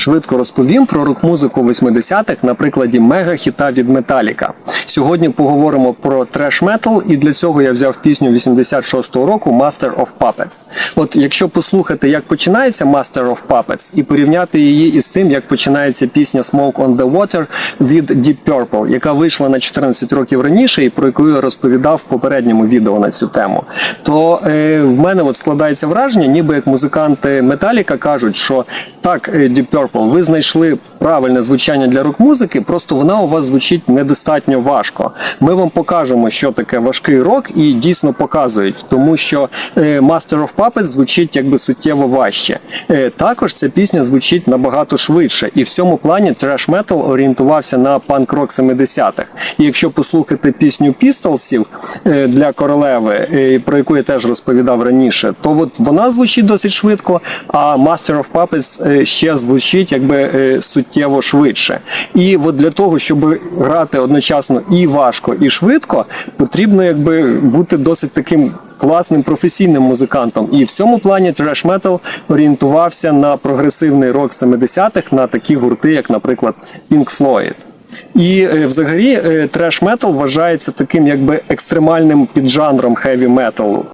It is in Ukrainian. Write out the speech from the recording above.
Швидко розповім про рок-музику 80-х на прикладі мега-хіта від Металіка. Сьогодні поговоримо про треш-метал, і для цього я взяв пісню 86-го року Master of Puppets. От якщо послухати, як починається Master of Puppets, і порівняти її із тим, як починається пісня Smoke on the Water від Deep Purple, яка вийшла на 14 років раніше, і про яку я розповідав в попередньому відео на цю тему, то е, в мене от складається враження, ніби як музиканти Металіка кажуть, що так, е, Deep Purple, ви знайшли правильне звучання для рок-музики, просто вона у вас звучить недостатньо важко. Ми вам покажемо, що таке важкий рок, і дійсно показують, тому що е, Master of Puppets звучить якби суттєво важче. Е, Також ця пісня звучить набагато швидше, і в цьому плані треш метал орієнтувався на панк-рок 70-х. І якщо послухати пісню Пістолсів е, для королеви, про яку я теж розповідав раніше, то от вона звучить досить швидко, а Master of Puppets ще звучить якби е, суттєво швидше. І от для того, щоб грати одночасно і важко, і швидко, потрібно якби бути досить таким. Класним професійним музикантом, і в цьому плані треш метал орієнтувався на прогресивний рок 70-х, на такі гурти, як, наприклад, Pink Floyd. І е, взагалі треш метал вважається таким якби екстремальним піджанром хеві металу.